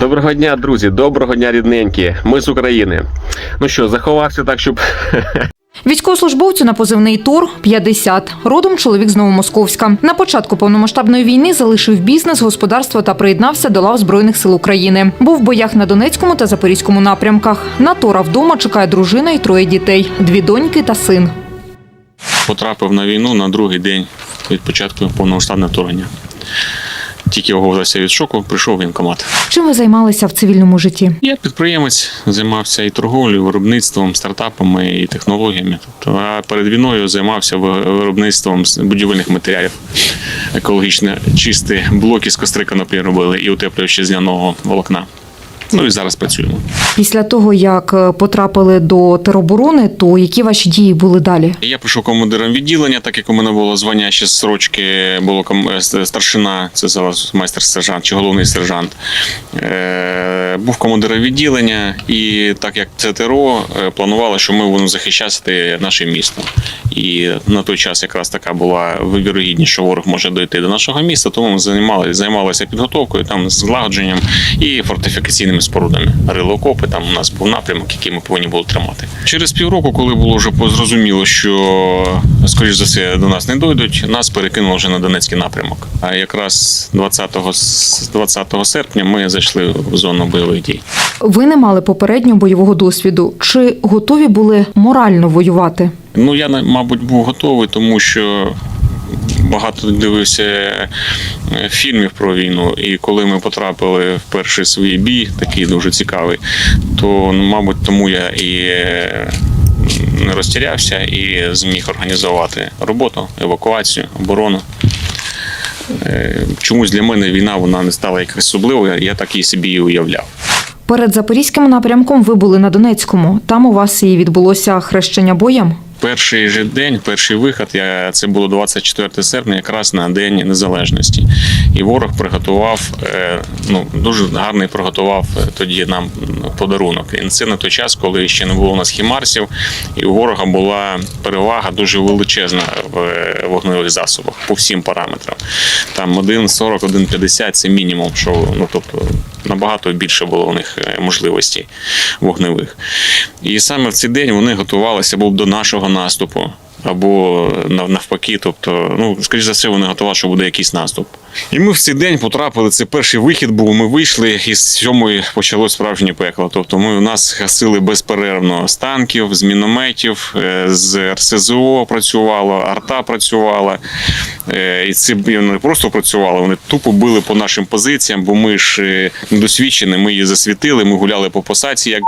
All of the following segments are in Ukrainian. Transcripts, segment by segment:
Доброго дня, друзі, доброго дня, рідненькі. Ми з України. Ну що, заховався так, щоб Військовослужбовцю на позивний Тур 50. Родом чоловік з Новомосковська. На початку повномасштабної війни залишив бізнес, господарство та приєднався до лав Збройних сил України. Був в боях на Донецькому та Запорізькому напрямках. На Тора вдома чекає дружина і троє дітей: дві доньки та син. потрапив на війну на другий день від початку повномасштабного вторгнення. Тільки оговався від шоку, прийшов в воєнкомат. Чим ви займалися в цивільному житті? Я підприємець, займався і торговлею, виробництвом, стартапами і технологіями. Тобто, а перед війною займався виробництвом будівельних матеріалів. Екологічно чисті блоки з костри коноплі робили і утеплювачі з ляного волокна. Ну і зараз працюємо. Після того, як е, потрапили до тероборони, то які ваші дії були далі? Я прийшов командиром відділення, так як у мене було звання ще з срочки, було е, старшина, це зараз майстер-сержант чи головний сержант. Е, Був командиром відділення, і так як це ТРО, планували, що ми будемо захищати наше місто. І на той час якраз така була вивірогідність, що ворог може дойти до нашого міста, тому ми займалися, займалися підготовкою, там злагодженням і фортифікаційними спорудами. Рили окопи, там у нас був напрямок, який ми повинні були тримати. Через півроку, коли було вже зрозуміло, що скоріш за все до нас не дойдуть, нас перекинуло вже на Донецький напрямок. А якраз 20, с- 20 серпня ми зайшли в зону бойових дій. Ви не мали попереднього бойового досвіду. Чи готові були морально воювати? Ну я мабуть був готовий, тому що. Багато дивився е, фільмів про війну, і коли ми потрапили в перший свій бій, такий дуже цікавий, то ну, мабуть тому я і е, не розтірявся і зміг організувати роботу, евакуацію, оборону. Е, Чомусь для мене війна вона не стала якось особливою, я так її собі і уявляв. Перед запорізьким напрямком ви були на Донецькому. Там у вас і відбулося хрещення боєм. Перший же день, перший вихід, я, це було 24 серпня, якраз на День Незалежності. І ворог приготував, е, ну, дуже гарний приготував е, тоді нам подарунок. І це на той час, коли ще не було у нас хімарсів, і у ворога була перевага дуже величезна в е, вогневих засобах по всім параметрам. Там 1,40, 1,50 це мінімум, що ну, тобто, набагато більше було у них е, можливостей вогневих. І саме в цей день вони готувалися був до нашого наступу, або навпаки. Тобто, ну, скоріш за все, вони готували, що буде якийсь наступ. І ми в цей день потрапили. Це перший вихід був. Ми вийшли, і з сьомої почалось справжнє пекло. Тобто, ми у нас гасили безперервно з танків, з мінометів, е, з РСЗО працювало, арта працювала. Е, І це не просто працювали, вони тупо били по нашим позиціям, бо ми ж е, недосвідчені, ми її засвітили, ми гуляли по посадці, як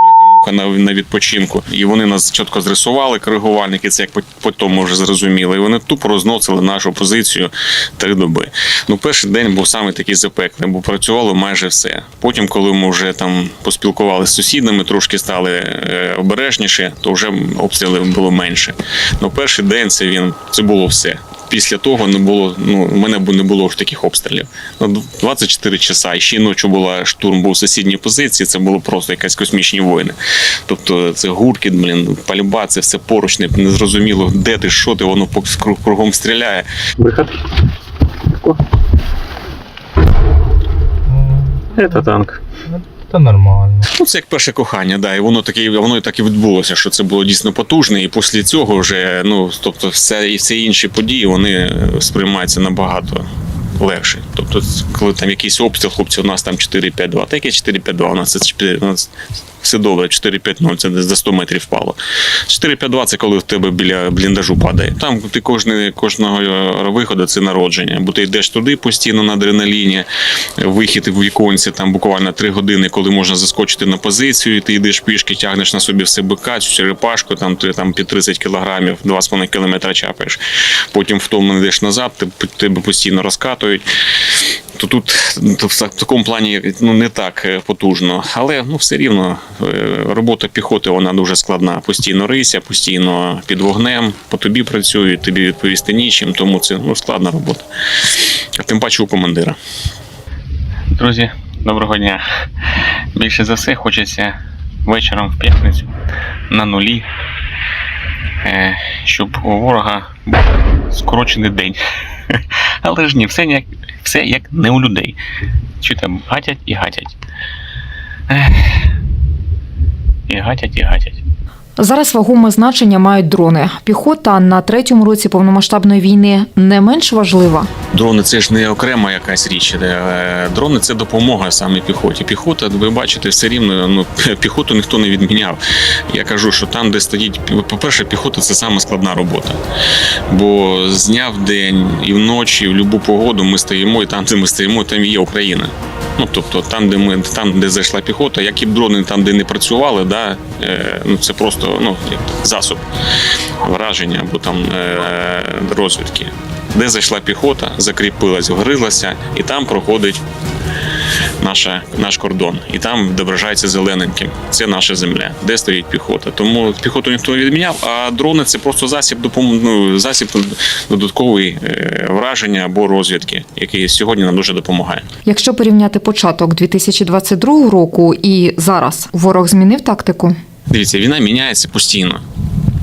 бляха на, на відпочинку. І вони нас чітко зрисували, коригувальники, це як по- потім вже зрозуміли. І вони тупо розносили нашу позицію три доби. Ну, перший день був саме такий запеклий, бо працювало майже все. Потім, коли ми вже там поспілкувалися з сусідами, трошки стали е, обережніші, то вже обстрілів було менше. Ну, перший день це він це було все. Після того не було, ну, у мене не було ж таких обстрілів. Ну, 24 часа. І ще й ночі була штурм був в сусідній позиції, це було просто якась космічні воїни. Тобто це гуркіт, блін, пальба, це все поруч, не, зрозуміло, де ти, що ти, воно круг- кругом стріляє. Виход. Это танк. Та нормально. Ну, це як перше кохання, да, і воно таке, воно так і відбулося, що це було дійсно потужне, і після цього вже, ну, тобто, все і всі інші події вони сприймаються набагато легше. Тобто, коли там якийсь обстріл, хлопці, у нас там 4-5-2, таке 4-5-2, у нас це 4, у нас все добре, 4-5-0, це за 100 метрів впало. 4-5-2 це коли в тебе біля бліндажу падає. Там ти кожне, кожного е, виходу це народження, бо ти йдеш туди постійно на адреналіні, вихід в віконці, там буквально 3 години, коли можна заскочити на позицію, і ти йдеш пішки, тягнеш на собі все бика, черепашку, там ти там під 30 кілограмів, 2,5 кілометра чапаєш. Потім втомлено йдеш назад, тебе постійно То тут в такому плані ну не так е, потужно, але ну все рівно е, робота піхоти вона дуже складна. Постійно рися, постійно під вогнем, по тобі працюють, тобі відповісти нічим, тому це ну складна робота. Тим паче у командира. Друзі, доброго дня. Більше за все хочеться вечором в п'ятницю на нулі, е, щоб у ворога був скорочений день. Але ж ні, все як, все як не у людей. Чи там гатять і гатять. І гатять, і гатять. Зараз вагоме значення мають дрони. Піхота на третьому році повномасштабної війни не менш важлива. Дрони це ж не окрема якась річ. Е, Дрони це допомога саме піхоті. Піхота, ви бачите, все рівно ну піхоту ніхто не відміняв. Я кажу, що там, де стоїть, по-перше, піхота це саме складна робота. Бо з дня в день і вночі, в будь-яку погоду ми стоїмо, і там, де ми стоїмо, там є Україна. Ну тобто, там, де ми там, де зайшла піхота, які б дрони там, де не працювали, да, е, ну це просто ну як засоб враження або там е, розвідки. Де зайшла піхота, закріпилась, вгризлася, і там проходить наша, наш кордон. І там відображається зелененьким. Це наша земля, де стоїть піхота. Тому піхоту ніхто не відміняв, а дрони це просто засіб допом... ну, засіб додаткової е, враження або розвідки, який сьогодні нам дуже допомагає. Якщо порівняти початок 2022 року і зараз, ворог змінив тактику. Дивіться, війна міняється постійно.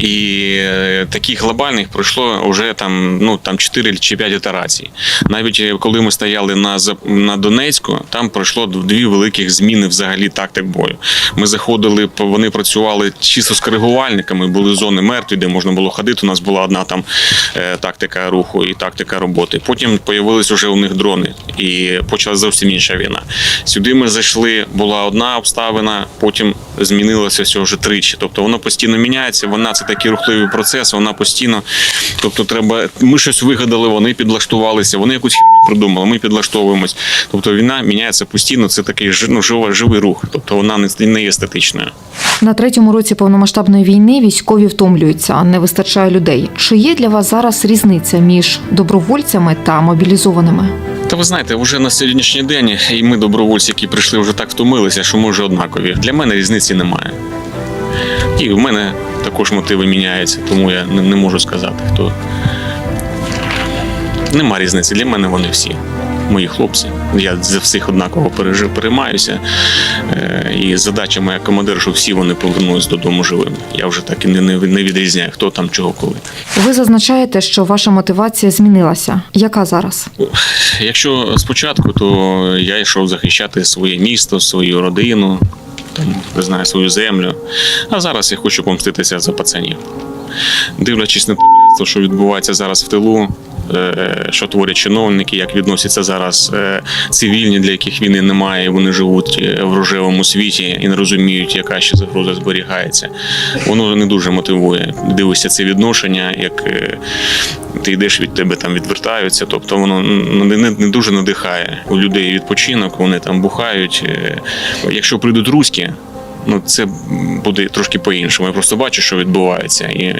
І е, таких глобальних пройшло вже там ну там 4 чи 5 ітерацій. Навіть е, коли ми стояли на на Донецьку, там пройшло дві великих зміни взагалі тактик бою. Ми заходили, вони працювали чисто з коригувальниками, були зони мертві, де можна було ходити. У нас була одна там е, тактика руху і тактика роботи. Потім появились вже у них дрони, і почалася зовсім інша війна. Сюди ми зайшли, була одна обставина, потім змінилося все вже тричі. Тобто воно постійно міняється. Вона це такий рухливий процес. Вона постійно, тобто, треба. Ми щось вигадали, вони підлаштувалися, вони якусь херню придумали. Ми підлаштовуємось. Тобто війна міняється постійно. Це такий ну, живий рух. Тобто вона не, не є статичною. На третьому році повномасштабної війни військові втомлюються, не вистачає людей. Чи є для вас зараз різниця між добровольцями та мобілізованими? Та ви знаєте, вже на сьогоднішній день, і ми, добровольці, які прийшли, вже так втомилися, що ми вже однакові. Для мене різниці немає. І в мене також мотиви міняються, тому я не, не можу сказати, хто. Нема різниці. Для мене вони всі. Мої хлопці. Я за всіх однаково пережив, переймаюся. Е, і задача моя командира, щоб всі вони повернулись додому живими. Я вже так і не, не, не відрізняю, хто там чого коли. Ви зазначаєте, що ваша мотивація змінилася. Яка зараз? Якщо спочатку, то я йшов захищати своє місто, свою родину, знаю, свою землю. А зараз я хочу помститися за пацанів. Дивлячись на те, блядство, що відбувається зараз в тилу, е, що творять чиновники, як відносяться зараз е, цивільні, для яких війни немає, вони живуть е, в рожевому світі і не розуміють, яка ще загроза зберігається. Воно не дуже мотивує. Дивишся це відношення, як ти йдеш від тебе там відвертаються. Тобто воно не, не, дуже надихає. У людей відпочинок, вони там бухають. Якщо прийдуть руські, ну це буде трошки по-іншому. Я просто бачу, що відбувається. І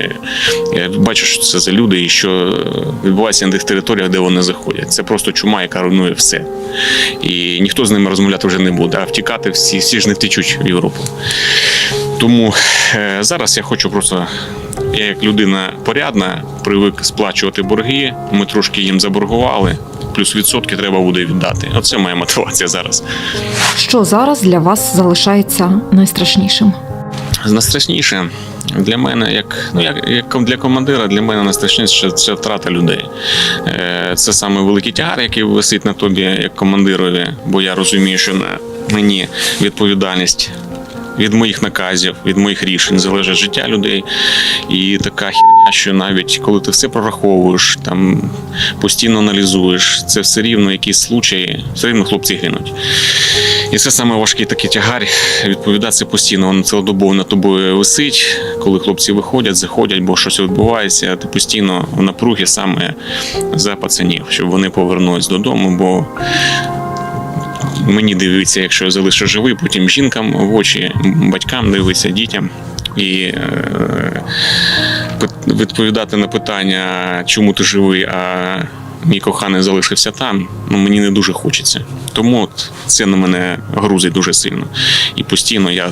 я бачу, що це за люди, і що відбувається на тих територіях, де вони заходять. Це просто чума, яка руйнує все. І ніхто з ними розмовляти вже не буде, а втікати всі, всі ж не втечуть в Європу. Тому е, зараз я хочу просто. Я як людина порядна, привик сплачувати борги. Ми трошки їм заборгували, плюс відсотки треба буде віддати. Оце моя мотивація зараз. Що зараз для вас залишається найстрашнішим? Найстрашніше для мене, як ну як, як для командира, для мене найстрашніше це втрата людей. Е, Це саме великий тягар, який висить на тобі як командирові, бо я розумію, що на мені відповідальність. Від моїх наказів, від моїх рішень залежить життя людей. І така херня, що навіть коли ти все прораховуєш, там постійно аналізуєш, це все рівно якісь случаї, все рівно хлопці гинуть. І це саме важкий такий тягар. Відповідати постійно воно цілодобово над тобою висить, коли хлопці виходять, заходять, бо щось відбувається. Ти постійно в напругі саме за пацанів, щоб вони повернулись додому. Бо мені дивиться, якщо я залишу живий, потім жінкам в очі, батькам дивиться, дітям. І е, відповідати на питання, чому ти живий, а мій коханий залишився там, ну мені не дуже хочеться. Тому от це на мене грузить дуже сильно. І постійно я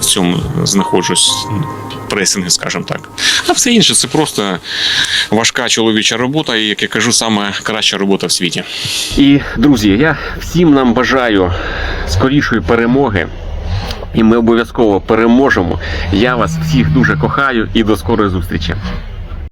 в цьому знаходжусь пресинги, скажімо так. А все інше це просто важка чоловіча робота, і як я кажу, саме краща робота в світі. І друзі, я всім нам бажаю скорішої перемоги. І ми обов'язково переможемо. Я вас всіх дуже кохаю і до скорої зустрічі.